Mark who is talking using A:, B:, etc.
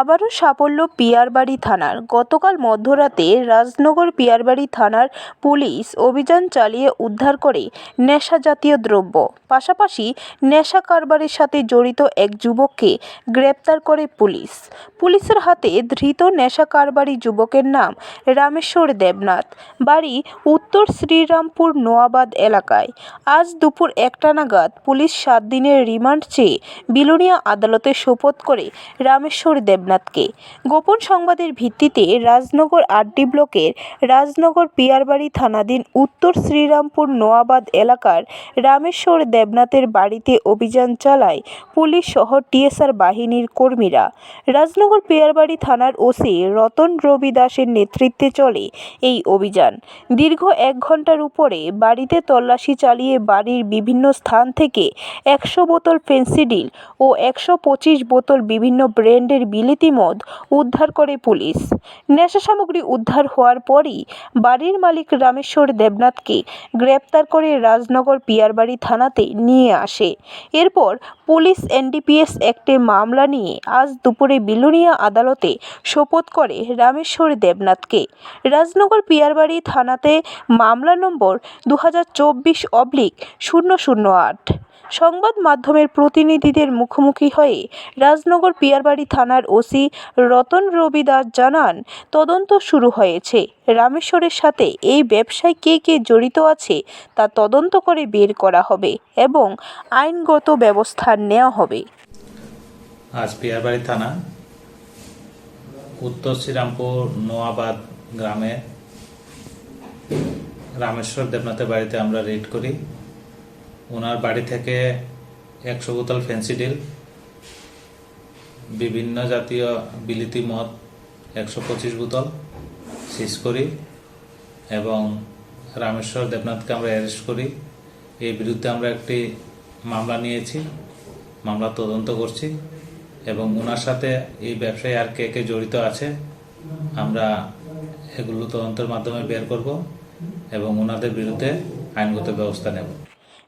A: আবারও সাফল্য পিয়ারবাড়ি থানার। গতকাল মধ্যরাতে রাজনগর পিয়ারবাড়ি থানার পুলিশ অভিযান চালিয়ে উদ্ধার করে নেশা জাতীয় দ্রব্য। পাশাপাশি নেশা কারবারের সাথে জড়িত এক যুবককে গ্রেপ্তার করে পুলিশ। পুলিশের হাতে ধৃত নেশা কারবারি যুবকের নাম রামেশ্বর দেবনাথ। বাড়ি উত্তর শ্রীরামপুর নোয়াবাদ এলাকায়। আজ দুপুর একটা নাগাদ পুলিশ সাত দিনের রিমান্ড চেয়ে বিলোনিয়া আদালতে সোপর্দ করে রামেশ্বর দেবনাথকে। গোপন সংবাদের ভিত্তিতে রাজনগর আরডি ব্লকের রাজনগর পিয়ারবাড়ি থানাধীন উত্তর শ্রীরামপুর নোয়াবাদ এলাকার রামেশ্বর দেবনাথের বাড়িতে অভিযান চালায় পুলিশ সহ টিএসআর বাহিনীর কর্মীরা। রাজনগর পিয়ারবাড়ি থানার ওসি রতন রবি দাসের নেতৃত্বে চলে এই অভিযান। দীর্ঘ এক ঘণ্টার উপরে বাড়িতে তল্লাশি চালিয়ে বাড়ির বিভিন্ন স্থান থেকে একশো বোতল ফেন্সিডিল ও একশো পঁচিশ বোতল বিভিন্ন ব্র্যান্ডের বিলিতি মদ উদ্ধার করে পুলিশ। নেশা সামগ্রী উদ্ধার হওয়ার পরই বাড়ির মালিক রামেশ্বর দেবনাথকে গ্রেপ্তার করে রাজনগর পিয়ারবাড়ি থানাতে নিয়ে আসে। এরপর পুলিশ এনডিপিএস অ্যাক্টে মামলা নিয়ে আজ দুপুরে বিলুনিয়া আদালতে শপথ করে রামেশ্বর দেবনাথকে। রাজনগর পিয়ারবাড়ি থানাতে মামলা নম্বর দু হাজার চব্বিশ অবলিক শূন্য শূন্য আট। সংবাদ মাধ্যমের প্রতিনিধিদের মুখোমুখি হয়ে রাজনগর পিয়ারবাড়ি থানার ওসি রতন রবি দাস জানান, তদন্ত শুরু হয়েছে। রামেশ্বরের সাথে এই ব্যবসায় কে কে জড়িত আছে তা তদন্ত করে বের করা হবে এবং আইনগত ব্যবস্থা নেওয়া হবে।
B: আজ পিয়ারবাড়ি থানা, উত্তর শ্রীরামপুর, নোয়াবাদ গ্রামে রামেশ্বর দেবনাথের বাড়িতে আমরা রেড করি। ওনার বাড়ি থেকে একশো বোতল ফেন্সিডিল বিভিন্ন জাতীয় বিলিতি মদ একশো পঁচিশ বোতল সিজ করি এবং রামেশ্বর দেবনাথকে আমরা অ্যারেস্ট করি। এই বিরুদ্ধে আমরা একটি মামলা নিয়েছি, মামলা তদন্ত করছি এবং ওনার সাথে এই ব্যবসায় আর কে কে জড়িত আছে, আমরা এগুলো তদন্তের মাধ্যমে বের করব এবং ওনাদের বিরুদ্ধে আইনগত ব্যবস্থা নেব।